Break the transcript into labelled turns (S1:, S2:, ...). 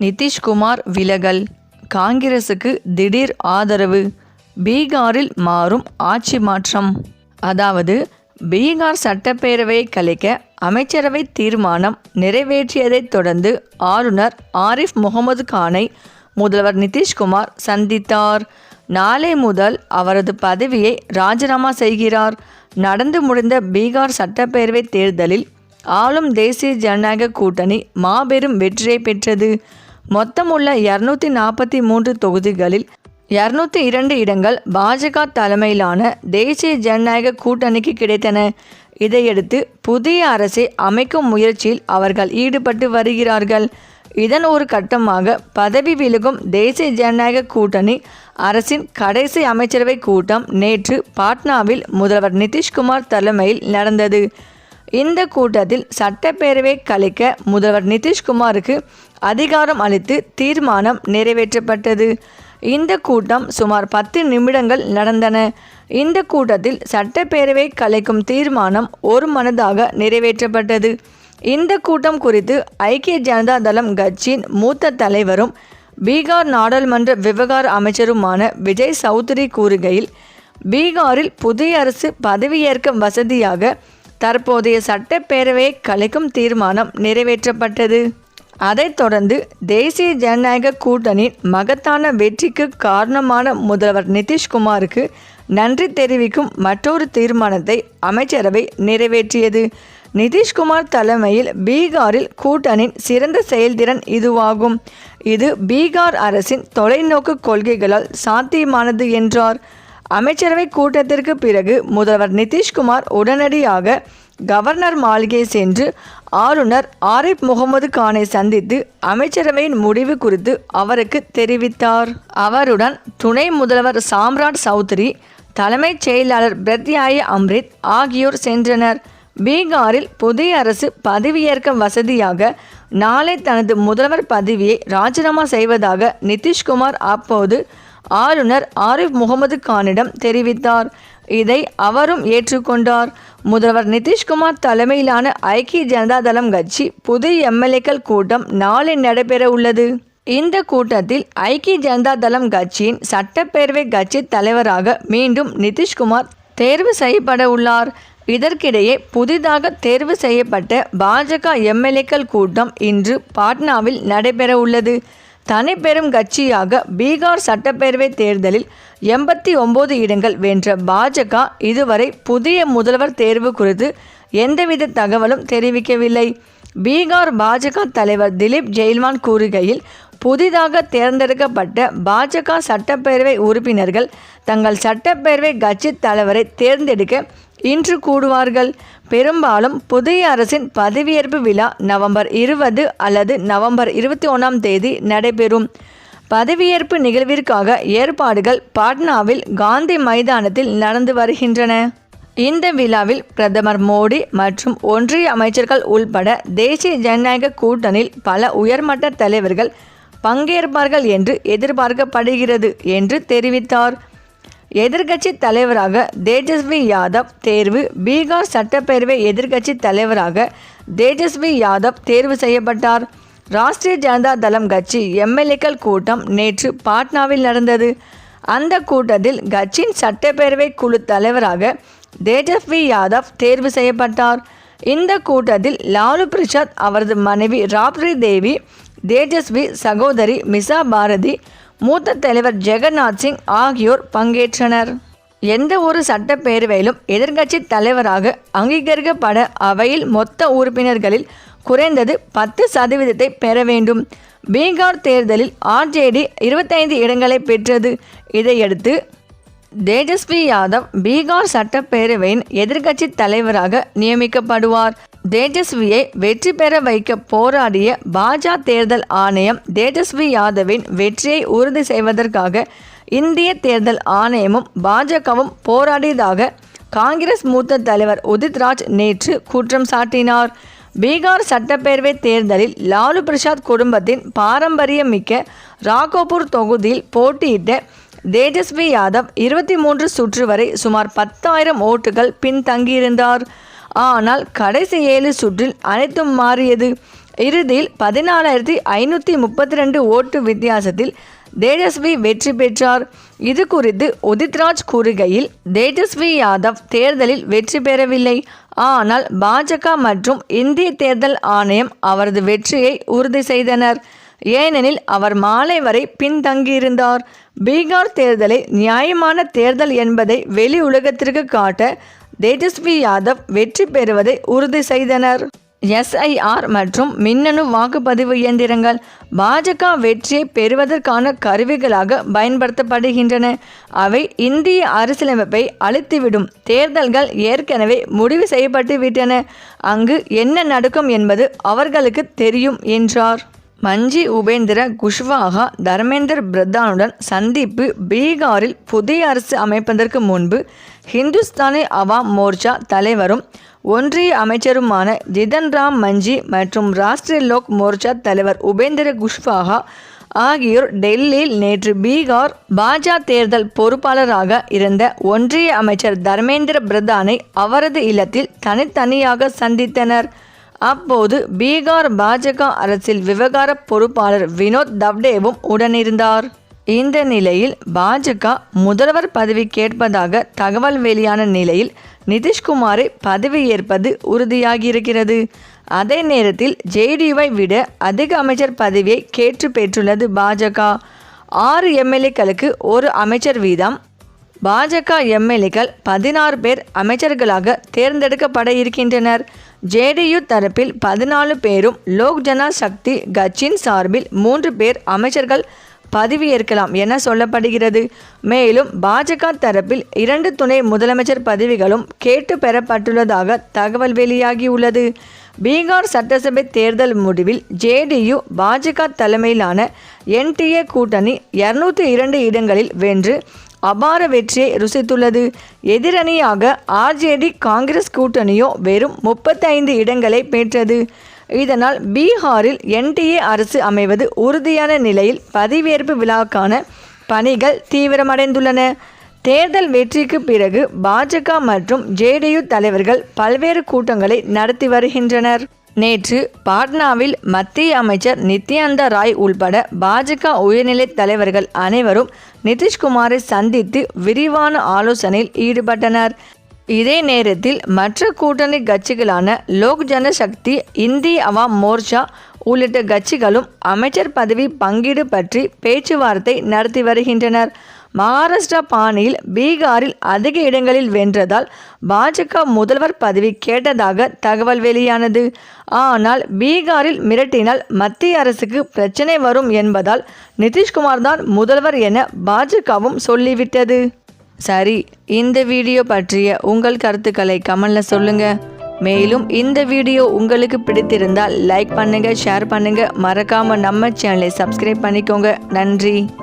S1: நிதிஷ்குமார் விலகல். காங்கிரசுக்கு திடீர் ஆதரவு. பீகாரில் மாறும் ஆட்சி மாற்றம். அதாவது பீகார் சட்டப்பேரவையை கலைக்க அமைச்சரவை தீர்மானம் நிறைவேற்றியதைத் தொடர்ந்து ஆளுநர் ஆரிஃப் முகமது கானை முதல்வர் நிதிஷ்குமார் சந்தித்தார். நாளை முதல் அவரது பதவியை ராஜினாமா செய்கிறார். நடந்து முடிந்த பீகார் சட்டப்பேரவை தேர்தலில் ஆளும் தேசிய ஜனநாயக கூட்டணி மாபெரும் வெற்றியை பெற்றது. மொத்தமுள்ள இரநூத்தி நாற்பத்தி மூன்று தொகுதிகளில் இரநூத்தி இரண்டு இடங்கள் பாஜக தலைமையிலான தேசிய ஜனநாயக கூட்டணிக்கு கிடைத்தன. இதையடுத்து புதிய அரசை அமைக்கும் முயற்சியில் அவர்கள் ஈடுபட்டு வருகிறார்கள். இதன் ஒரு கட்டமாக பதவி விலகும் தேசிய ஜனநாயக கூட்டணி அரசின் கடைசி அமைச்சரவை கூட்டம் நேற்று பாட்னாவில் முதல்வர் நிதிஷ்குமார் தலைமையில் நடந்தது. இந்த கூட்டத்தில் சட்டப்பேரவை கலைக்க முதல்வர் நிதிஷ்குமாருக்கு அதிகாரம் அளித்து தீர்மானம் நிறைவேற்றப்பட்டது. இந்த கூட்டம் சுமார் பத்து நிமிடங்கள் நடந்தன. இந்த கூட்டத்தில் சட்டப்பேரவை கலைக்கும் தீர்மானம் ஒரு மனதாக நிறைவேற்றப்பட்டது. இந்த கூட்டம் குறித்து ஐக்கிய ஜனதா தளம் கட்சியின் மூத்த தலைவரும் பீகார் நாடாளுமன்ற விவகார அமைச்சருமான விஜய் சௌத்ரி கூறுகையில் பீகாரில் புதிய அரசு பதவியேற்க வசதியாக தற்போதைய சட்டப்பேரவையை கலைக்கும் தீர்மானம் நிறைவேற்றப்பட்டது. அதைத் தொடர்ந்து தேசிய ஜனநாயக கூட்டணியின் மகத்தான வெற்றிக்கு காரணமான முதல்வர் நிதிஷ்குமாருக்கு நன்றி தெரிவிக்கும் மற்றொரு தீர்மானத்தை அமைச்சரவை நிறைவேற்றியது. நிதிஷ்குமார் தலைமையில் பீகாரில் கூட்டணியின் சிறந்த செயல்திறன் இதுவாகும். இது பீகார் அரசின் தொலைநோக்கு கொள்கைகளால் சாத்தியமானது என்றார். அமைச்சரவை கூட்டத்திற்கு பிறகு முதல்வர் நிதிஷ்குமார் உடனடியாக கவர்னர் மாளிகை சென்று ஆளுநர் ஆரிப் முகமது கானை சந்தித்து அமைச்சரவையின் முடிவு குறித்து அவருக்கு தெரிவித்தார். அவருடன் துணை முதல்வர் சாம்ராட் சௌத்ரி தலைமைச் செயலாளர் பிரத்யாய அம்ரித் ஆகியோர் சென்றனர். பீகாரில் புதிய அரசு பதவியேற்க வசதியாக நாளை தனது முதல்வர் பதவியை ராஜினாமா செய்வதாக நிதிஷ்குமார் அப்போது ஆளுநர் ஆரிஃப் முகமது கானிடம் தெரிவித்தார். இதை அவரும் ஏற்றுக்கொண்டார். முதல்வர் நிதிஷ்குமார் தலைமையிலான ஐக்கிய ஜனதா தளம் கட்சி புதிய எம்எல்ஏக்கள் கூட்டம் நாளை நடைபெற உள்ளது இந்த கூட்டத்தில் ஐக்கிய ஜனதா தளம் கட்சியின் சட்டப்பேரவை கட்சி தலைவராக மீண்டும் நிதிஷ்குமார் தேர்வு செய்யப்பட உள்ளார் இதற்கிடையே புதிதாக தேர்வு செய்யப்பட்ட பாஜக எம்எல்ஏக்கள் கூட்டம் இன்று பாட்னாவில் நடைபெற உள்ளது தனிப்பெரும் கட்சியாக பீகார் சட்டப்பேரவை தேர்தலில் எண்பத்தி ஒம்பது இடங்கள் வென்ற பாஜக இதுவரை புதிய முதல்வர் தேர்வு குறித்து எந்தவித தகவலும் தெரிவிக்கவில்லை. பீகார் பாஜக தலைவர் திலீப் ஜெயில்வான் கூறுகையில் புதிதாக தேர்ந்தெடுக்கப்பட்ட பாஜக சட்டப்பேரவை உறுப்பினர்கள் தங்கள் சட்டப்பேரவை கட்சி தலைவரை தேர்ந்தெடுக்க இன்று கூடுவார்கள். பெரும்பாலும் புதிய அரசின் பதவியேற்பு விழா நவம்பர் இருபது அல்லது நவம்பர் இருபத்தி ஒன்றாம் தேதி நடைபெறும். பதவியேற்பு நிகழ்விற்காக ஏற்பாடுகள் பாட்னாவில் காந்தி மைதானத்தில் நடந்து வருகின்றன. இந்த விழாவில் பிரதமர் மோடி மற்றும் ஒன்றிய அமைச்சர்கள் உள்பட தேசிய ஜனநாயக கூட்டணியில் பல உயர்மட்ட தலைவர்கள் பங்கேற்பார்கள் என்று எதிர்பார்க்கப்படுகிறது என்று தெரிவித்தார். எதிர்க்கட்சி தலைவராக தேஜஸ்வி யாதவ் தேர்வு பீகார் சட்டப்பேரவை எதிர்க்கட்சி தலைவராக தேஜஸ்வி யாதவ் தேர்வு செய்யப்பட்டார். ராஷ்டிரிய ஜனதா தளம் கட்சி எம்எல்ஏக்கள் கூட்டம் நேற்று பாட்னாவில் நடந்தது. அந்த கூட்டத்தில் கட்சியின் சட்டப்பேரவை குழு தலைவராக தேஜஸ்வி யாதவ் தேர்வு செய்யப்பட்டார். இந்த கூட்டத்தில் லாலு பிரசாத் அவரது மனைவி ராப்ரி தேவி தேஜஸ்வி சகோதரி மிசா பாரதி மூத்த தலைவர் ஜெகநாத் சிங் ஆகியோர் பங்கேற்றனர். எந்த ஒரு சட்டப்பேரவையிலும் எதிர்க்கட்சி தலைவராக அங்கீகரிக்கப்பட அவையில் மொத்த உறுப்பினர்களில் குறைந்தது பத்து சதவீதத்தை பெற வேண்டும். பீகார் தேர்தலில் ஆர்ஜேடி இருபத்தைந்து இடங்களை பெற்றது. இதையடுத்து தேஜஸ்வி யாதவ் பீகார் சட்டப்பேரவையின் எதிர்க்கட்சி தலைவராக நியமிக்கப்படுவார். தேஜஸ்வியை வெற்றி பெற வைக்க போராடிய பாஜக தேர்தல் ஆணையம் தேஜஸ்வி யாதவின் வெற்றியை உறுதி செய்வதற்காக இந்திய தேர்தல் ஆணையமும் பாஜகவும் போராடியதாக காங்கிரஸ் மூத்த தலைவர் உதித் ராஜ் நேற்று குற்றம் சாட்டினார். பீகார் சட்டப்பேரவை தேர்தலில் லாலு பிரசாத் குடும்பத்தின் பாரம்பரியமிக்க ராகோபூர் தொகுதியில் போட்டியிட்ட தேஜஸ்வி யாதவ் இருபத்தி மூன்று சுற்று வரை சுமார் பத்தாயிரம் ஓட்டுகள் பின்தங்கியிருந்தார். ஆனால் கடைசி ஏழு சுற்றில் அனைத்தும் மாறியது. இறுதியில் பதினாலாயிரத்தி ஐநூற்றி முப்பத்தி ரெண்டு ஓட்டு வித்தியாசத்தில் தேஜஸ்வி வெற்றி பெற்றார். இது குறித்து உதித்ராஜ் கூறுகையில் தேஜஸ்வி யாதவ் தேர்தலில் வெற்றி பெறவில்லை. ஆனால் பாஜக மற்றும் இந்திய தேர்தல் ஆணையம் அவரது வெற்றியை உறுதி செய்தனர். ஏனெனில் அவர் மாலை வரை பின்தங்கியிருந்தார். பீகார் தேர்தலை நியாயமான தேர்தல் என்பதை வெளி உலகத்திற்கு காட்ட தேஜஸ்வி யாதவ் வெற்றி பெறுவதை உறுதி செய்தனர். எஸ்ஐஆர் மற்றும் மின்னணு வாக்குப்பதிவு இயந்திரங்கள் பாஜக வெற்றியை பெறுவதற்கான கருவிகளாக பயன்படுத்தப்படுகின்றன. அவை இந்திய அரசியலமைப்பை அழித்துவிடும். தேர்தல்கள் ஏற்கனவே முடிவு செய்யப்பட்டு விட்டன அங்கு என்ன நடக்கும் என்பது அவர்களுக்கு தெரியும் என்றார். மஞ்சி உபேந்திர குஷ்வாகா தர்மேந்தர் பிரதானுடன் சந்திப்பு பீகாரில் புதிய அரசு அமைப்பதற்கு முன்பு ஹிந்துஸ்தானி அவாம் மோர்ச்சா தலைவரும் ஒன்றிய அமைச்சருமான ஜிதன் ராம் மஞ்சி மற்றும் ராஷ்டிரிய லோக் மோர்ச்சா தலைவர் உபேந்திர குஷ்வாகா ஆகியோர் டெல்லியில் நேற்று பீகார் பாஜா தேர்தல் பொறுப்பாளராக இருந்த ஒன்றிய அமைச்சர் தர்மேந்திர பிரதானை அவரது இல்லத்தில் தனித்தனியாக சந்தித்தனர். அப்போது பீகார் பாஜக அரசில் விவகார பொறுப்பாளர் வினோத் தவ்டேவும் உடனிருந்தார். இந்த நிலையில் பாஜக முதல்வர் பதவி கேட்பதாக தகவல் வெளியான நிலையில் நிதிஷ்குமாரை பதவி ஏற்பது உறுதியாகியிருக்கிறது. அதே நேரத்தில் ஜேடியுவை விட அதிக அமைச்சர் பதவியை கேட்டு பெற்றுள்ளது பாஜக. ஆறு எம்எல்ஏக்களுக்கு ஒரு அமைச்சர் வீதம் பாஜக எம்எல்ஏக்கள் பதினாறு பேர் அமைச்சர்களாக தேர்ந்தெடுக்கப்பட இருக்கின்றனர். ஜேடியு தரப்பில் பதினாலு பேரும் லோக் ஜனா சக்தி கட்சியின் சார்பில் மூன்று பேர் அமைச்சர்கள் பதவியேற்கலாம் என சொல்லப்படுகிறது. மேலும் பாஜக தரப்பில் இரண்டு துணை முதலமைச்சர் பதவிகளும் கேட்டு பெறப்பட்டுள்ளதாக தகவல் வெளியாகியுள்ளது. பீகார் சட்டசபை தேர்தல் முடிவில் ஜேடியு பாஜக தலைமையிலான என்டிஏ கூட்டணி இரநூத்தி இரண்டு இடங்களில் வென்று அபார வெற்றியை ருசித்துள்ளது. எதிரணியாக ஆர்ஜேடி காங்கிரஸ் கூட்டணியோ வெறும் முப்பத்தைந்து இடங்களை பெற்றது. இதனால் பீகாரில் என்டிஏ அரசு அமைவது உறுதியான நிலையில் பதிவேற்பு விழாக்கான பணிகள் தீவிரமடைந்துள்ளன. தேர்தல் வெற்றிக்கு பிறகு பாஜக மற்றும் ஜேடியு தலைவர்கள் பல்வேறு கூட்டங்களை நடத்தி வருகின்றனர். நேற்று பாட்னாவில் மத்திய அமைச்சர் நித்யானந்த ராய் உள்பட பாஜக உயர்நிலை தலைவர்கள் அனைவரும் நிதிஷ்குமாரை சந்தித்து விரிவான ஆலோசனையில் ஈடுபட்டனர். இதே நேரத்தில் மற்ற கூட்டணி கட்சிகளான லோக் ஜனசக்தி இந்திய அவாம் மோர்ச்சா உள்ளிட்ட கட்சிகளும் அமைச்சர் பதவி பங்கீடு பற்றி பேச்சுவார்த்தை நடத்தி வருகின்றனர். மகாராஷ்டிரா பாணியில் பீகாரில் அதிக இடங்களில் வென்றதால் பாஜக முதல்வர் பதவி கேட்டதாக தகவல் வெளியானது. ஆனால் பீகாரில் மிரட்டினால் மத்திய அரசுக்கு பிரச்சனை வரும் என்பதால் நிதிஷ்குமார் தான் முதல்வர் என பாஜகவும் சொல்லிவிட்டது. சரி இந்த வீடியோ பற்றிய உங்கள் கருத்துக்களை கமெண்ட்ல சொல்லுங்கள் மேலும் இந்த வீடியோ உங்களுக்கு பிடித்திருந்தால் லைக் பண்ணுங்கள் ஷேர் பண்ணுங்கள் மறக்காமல் நம்ம சேனலை சப்ஸ்கிரைப் பண்ணிக்கோங்க. நன்றி.